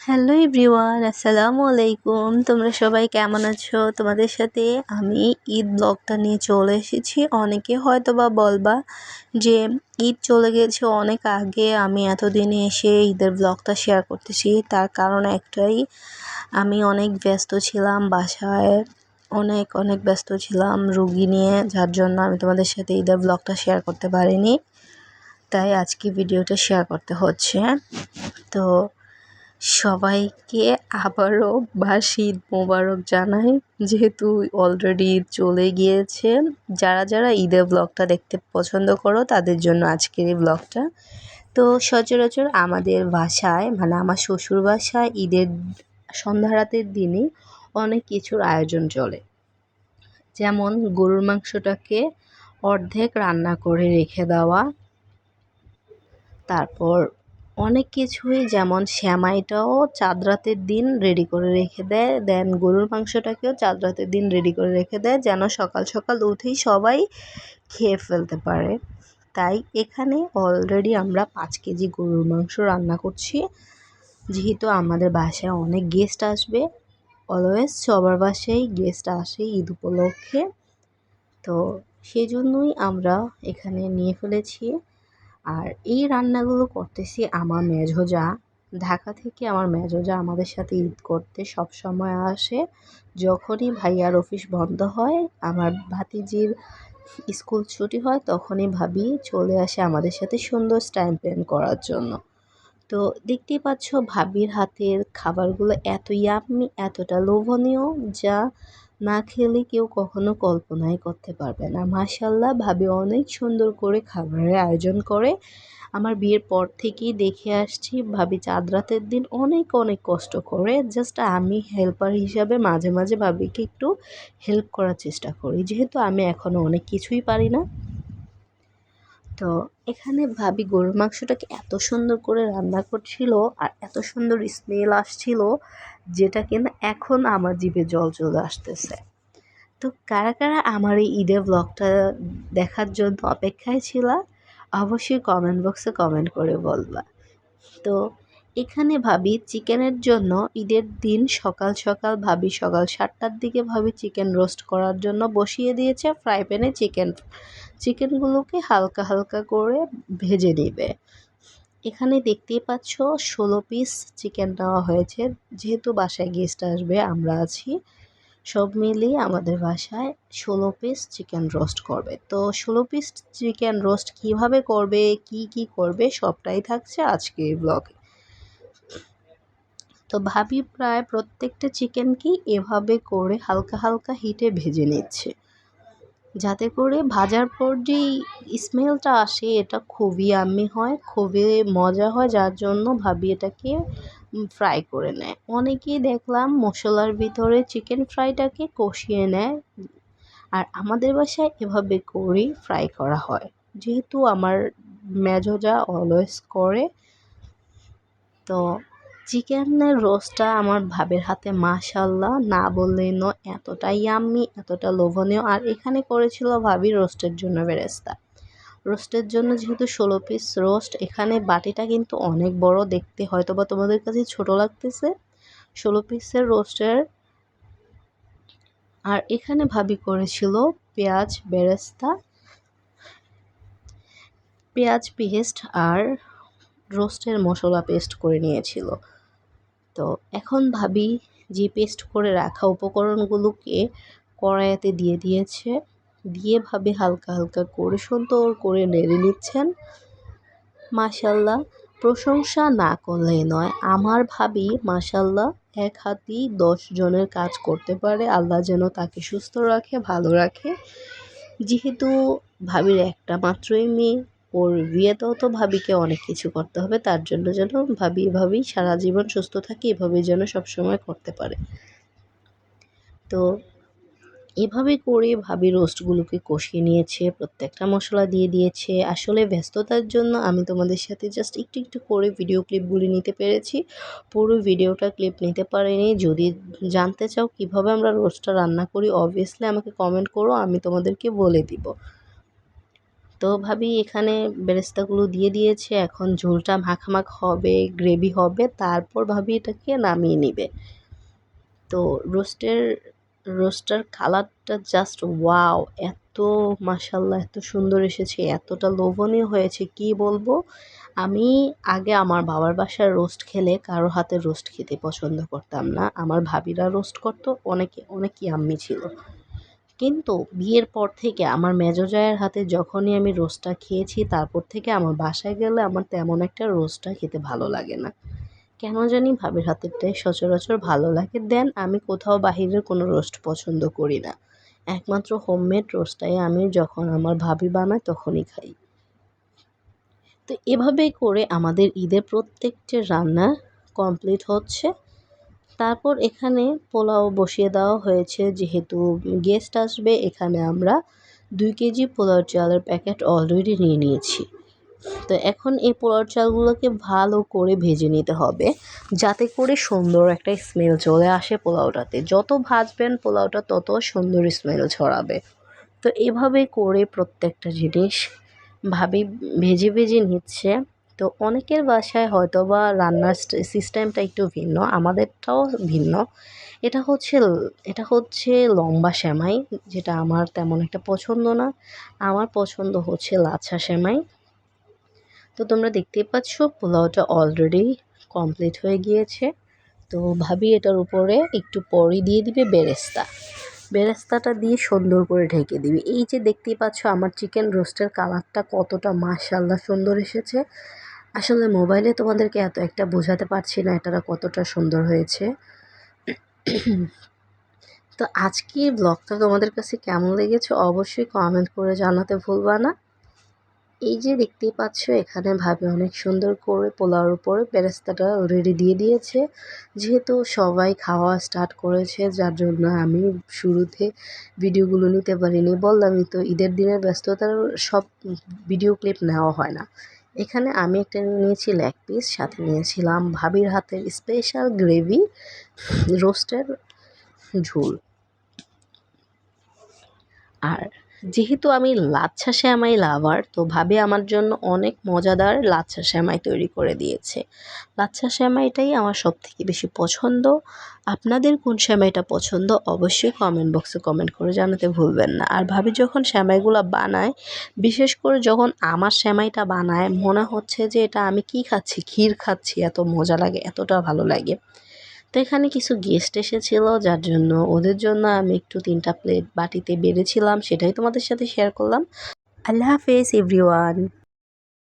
Hello everyone, আসসালামু আলাইকুম। তোমরা সবাই কেমন আছো? তোমাদের সাথে আমি ঈদ ব্লগটা নিয়ে চলে এসেছি। অনেকে হয়তো বা বলবা যে ঈদ চলে গেছে অনেক আগে। আমি এতদিনে এসে ঈদের ব্লগটা শেয়ার করতেছি। তার কারণ একটাই, আমি অনেক ব্যস্ত ছিলাম বাসায়। অনেক অনেক ব্যস্ত ছিলাম রুগী নিয়ে, যার জন্য আমি তোমাদের সাথে ঈদের ব্লগটা শেয়ার করতে পারিনি। তাই আজকে ভিডিওটা শেয়ার করতে হচ্ছে। তো সবাইকে আবারও বাসি ঈদ মোবারক জানাই, যেহেতু অলরেডি ঈদ চলে গিয়েছে যারা যারা ঈদের ব্লগটা দেখতে পছন্দ করো, তাদের জন্য আজকের এই ব্লগটা তো সচরাচর আমাদের বাসায় মানে আমার শ্বশুর বাসায় ঈদের সন্ধ্যা রাতের দিনে অনেক কিছুর আয়োজন চলে। যেমন গরুর মাংসটাকে অর্ধেক রান্না করে রেখে দেওয়া, তারপর অনেক কিছুই, যেমন শ্যামাইটাও চাঁদ রাতের দিন রেডি করে রেখে দেয়। দেন গরুর মাংসটাকেও চাঁদ রাতের দিন রেডি করে রেখে দেয়, যেন সকাল সকাল উঠেই সবাই খেয়ে ফেলতে পারে। তাই এখানে অলরেডি আমরা পাঁচ কেজি গরুর মাংস রান্না করছি। যেহেতু আমাদের বাসায় অনেক গেস্ট আসবে অলওয়েজ সবার বাসায় গেস্ট আসে ঈদ উপলক্ষে। তো সেই জন্যই আমরা এখানে নিয়ে ফেলেছি। আর এই রান্নাগুলো করতেছি আমার মেঝোজা ঢাকা থেকে আমার মেঝোজা আমাদের সাথে ঈদ করতে সব সময় আসে। যখনই ভাইয়ার অফিস বন্ধ হয়, আমার ভাতিজির স্কুল ছুটি হয়, তখনই ভাবি চলে আসে আমাদের সাথে সুন্দর টাইম স্পেন্ড করার জন্য। তো দেখতেই পাচ্ছ ভাবির হাতের খাবারগুলো এত ইয়াম্মি এতটা লোভনীয়, যা না খেলে কেউ কখনো কল্পনাই করতে পারবে না। মাসাল্লাহ ভাবে অনেক সুন্দর করে খাবারের আয়োজন করে। আমার বিয়ের পর থেকেই দেখে আসছি, ভাবি চাঁদ রাতের দিন অনেক অনেক কষ্ট করে। জাস্ট আমি হেল্পার হিসাবে মাঝে মাঝে ভাবিকে একটু হেল্প করার চেষ্টা করি। যেহেতু আমি এখনও অনেক কিছুই পারি না। তো এখানে ভাবি গরুর মাংসটাকে এত সুন্দর করে রান্না করছিল আর এত সুন্দর স্মেল আসছিল যেটা কিনা এখন আমার জিভে জল চলে আসতেছে। তো কারা কারা আমার এই ঈদের ব্লগটা দেখার জন্য অপেক্ষায় ছিল অবশ্যই কমেন্ট বক্সে কমেন্ট করে বলবা। তো এখানে ভাবি চিকেনের জন্য ঈদের দিন সকাল সকাল ভাবি সকাল সাতটার দিকে ভাবি চিকেন রোস্ট করার জন্য বসিয়ে দিয়েছে ফ্রাই প্যানে চিকেন চিকেনগুলোকে হালকা হালকা করে ভেজে নেবে। এখানে দেখতেই পাচ্ছ ষোলো পিস চিকেন নেওয়া হয়েছে। যেহেতু বাসায় গেস্ট আসবে, আমরা আছি। সব মিলিয়ে আমাদের বাসায় ষোলো পিস চিকেন রোস্ট করবে। তো ষোলো পিস চিকেন রোস্ট কীভাবে করবে, কি কি করবে, সবটাই থাকছে আজকে ব্লগে তো ভাবি প্রায় প্রত্যেকটা চিকেনকেই এভাবে করে হালকা হালকা হিটে ভেজে নিচ্ছে। যাতে করে ভাজার পর যেই স্মেলটা আসে, এটা খুবই আমি হয়, খুবই মজা হয়, যার জন্য ভাবি এটাকে ফ্রাই করে নেয়। অনেকেই দেখলাম মশলার ভিতরে চিকেন ফ্রাইটাকে কষিয়ে নেয়। আর আমাদের বাসায় এভাবে করেই ফ্রাই করা হয়। যেহেতু আমার মেজোজা অলওয়েজ করে, তো চিকেনের রোস্টটা আমার ভাবের হাতে মাশাল্লাহ না বললেই ন এতটাই ইয়াম্মি এতটা লোভনীয়। আর এখানে করেছিল ভাবি রোস্টের জন্য বেরেস্তা। রোস্টের জন্য যেহেতু ষোলো পিস রোস্ট এখানে বাটিটা কিন্তু অনেক বড় দেখতে। হয়তো বা তোমাদের কাছে ছোট লাগতেছে। ষোলো পিসের রোস্টের। আর এখানে ভাবি করেছিল পেঁয়াজ বেরেস্তা। পেঁয়াজ পেস্ট আর রোস্টের মশলা পেস্ট করে নিয়েছিল। তো এখন ভাবি যে পেস্ট করে রাখা উপকরণগুলোকে কড়াইতে দিয়ে দিয়েছে। দিয়ে ভাবে হালকা হালকা করে সুন্দর করে নেড়ে নিচ্ছেন। মাসাল্লাহ প্রশংসা না করলেই নয়। আমার ভাবি মাসাল্লাহ এক হাতেই দশ জনের কাজ করতে পারে। আল্লাহ যেন তাকে সুস্থ রাখে, ভালো রাখে। যেহেতু ভাবির একটা মাত্রই মেয়ে ওর বিয়েতেও তো ভাবিকে অনেক কিছু করতে হবে, তার জন্য যেন ভাবি এভাবেই সারা জীবন সুস্থ থাকে, এভাবেই যেন সবসময় করতে পারে। তো এভাবে করে ভাবি রোস্টগুলোকে কষিয়ে নিয়েছে, প্রত্যেকটা মশলা দিয়ে দিয়েছে। আসলে ব্যস্ততার জন্য আমি তোমাদের সাথে জাস্ট একটু একটু করে ভিডিও ক্লিপগুলি নিতে পেরেছি। পুরো ভিডিওটা ক্লিপ নিতে পারিনি। যদি জানতে চাও কীভাবে আমরা রোস্টটা রান্না করি অবভিয়াসলি আমাকে কমেন্ট করো, আমি তোমাদেরকে বলে দিব। তো ভাবি এখানে বেরেস্তাগুলো দিয়ে দিয়েছে। এখন ঝোলটা মাখামাখ হবে, গ্রেভি হবে, তারপর ভাবি এটাকে নামিয়ে নিবে। তো রোস্টের, রোস্টার কালারটা জাস্ট ওয়াও! এত মাসাল্লাহ এত সুন্দর এসেছে, এতটা লোভনীয় হয়েছে, কি বলব? আমি আগে আমার বাবার বাসার রোস্ট খেলে কারও হাতে রোস্ট খেতে পছন্দ করতাম না। আমার ভাবিরা রোস্ট করতো, অনেকে, অনেকই আম্মি ছিল। কিন্তু বিয়ের পর থেকে আমার মেজো জায়ের হাতে যখনই আমি রোস্টটা খেয়েছি, তারপর থেকে আমার বাসায় গেলে আমার তেমন একটা রোস্টটা খেতে ভালো লাগে না। কেন জানি ভাবির হাতেরটাই সচরাচর ভালো লাগে, দেন আমি কোথাও বাহিরের কোনো রোস্ট পছন্দ করি না। একমাত্র হোমমেড রোস্টটাই আমি যখন আমার ভাবি বানাই তখনই খাই। তো এভাবেই করে আমাদের ঈদের প্রত্যেকটি রান্না কমপ্লিট হচ্ছে। তারপর এখানে পোলাও বসিয়ে দেওয়া হয়েছে, যেহেতু গেস্ট আসবে, এখানে আমরা দুই কেজি পোলাও চালের প্যাকেট অলরেডি নিয়ে নিয়েছি। তো এখন এই পোলাও চালগুলোকে ভালো করে ভেজে নিতে হবে, যাতে করে সুন্দর একটা স্মেল চলে আসে পোলাওটাতে। যত ভাজবেন পোলাওটা, তত সুন্দর স্মেল ছড়াবে। তো এভাবে করে প্রত্যেকটা জিনিস ভাবি, ভেজে ভেজে নিচ্ছে। তো অনেকের বাসায় হয়তো বা রান্নার সিস্টেমটা একটু ভিন্ন, আমাদেরটাও ভিন্ন। এটা হচ্ছে এটা হচ্ছে লম্বা সেমাই, যেটা আমার তেমন একটা পছন্দ না। আমার পছন্দ হচ্ছে লাচ্ছা সেমাই। তো তোমরা দেখতেই পাচ্ছ, পোলাওটা অলরেডি কমপ্লিট হয়ে গিয়েছে। তো ভাবি এটার উপরে একটু পরই দিয়ে দিবে বেরেস্তা। বেরেস্তাটা দিয়ে সুন্দর করে ঢেকে দিবি। এই যে দেখতেই পাচ্ছ, আমার চিকেন রোস্টের কালারটা কতটা মাশাল্লাহ সুন্দর এসেছে। আসলে মোবাইলে তোমাদেরকে এত একটা বোঝাতে পারছি না এটা কতটা সুন্দর হয়েছে। তো আজকে ব্লগটা তোমাদের কাছে কেমন লেগেছে অবশ্যই কমেন্ট করে জানাতে ভুলবা না। এই যে দেখতেই পাচ্ছ, এখানে ভাবে অনেক সুন্দর করে পোলাওর উপরে বেরেস্তাটা রেডি দিয়ে দিয়েছে। যেহেতু সবাই খাওয়া স্টার্ট করেছে, যার জন্য আমি শুরুতে ভিডিওগুলো নিতে পারিনি। বললামই তো ঈদের দিনের ব্যস্ততার সব ভিডিও ক্লিপ নেওয়া হয় না। এখানে আমি একটা নিয়েছি লেগ পিস সাথে নিয়েছিলাম ভাবির হাতের স্পেশাল গ্রেভি রোস্টের ঝোল। আর যেহেতু আমি লাচ্ছা শ্যামাই লাভার, তো ভাবে আমার জন্য অনেক মজাদার লাচ্ছা শ্যামাই তৈরি করে দিয়েছে। লাচ্ছা শ্যামাইটাই আমার সব থেকে বেশি পছন্দ। আপনাদের কোন শ্যামাইটা পছন্দ অবশ্যই কমেন্ট বক্সে কমেন্ট করে জানাতে ভুলবেন না। আর ভাবি যখন শ্যামাইগুলো বানায়, বিশেষ করে যখন আমার শ্যামাইটা বানায়, মনে হচ্ছে যে এটা আমি কি খাচ্ছি, ক্ষীর খাচ্ছি, এত মজা লাগে, এতটা ভালো লাগে। তো এখানে কিছু গেস্ট এসেছিল, যার জন্য ওদের জন্য আমি একটু তিনটা প্লেট বাটিতে বেড়েছিলাম, সেটাই তোমাদের সাথে শেয়ার করলাম। আল্লাহ হাফেজ এভরিওয়ান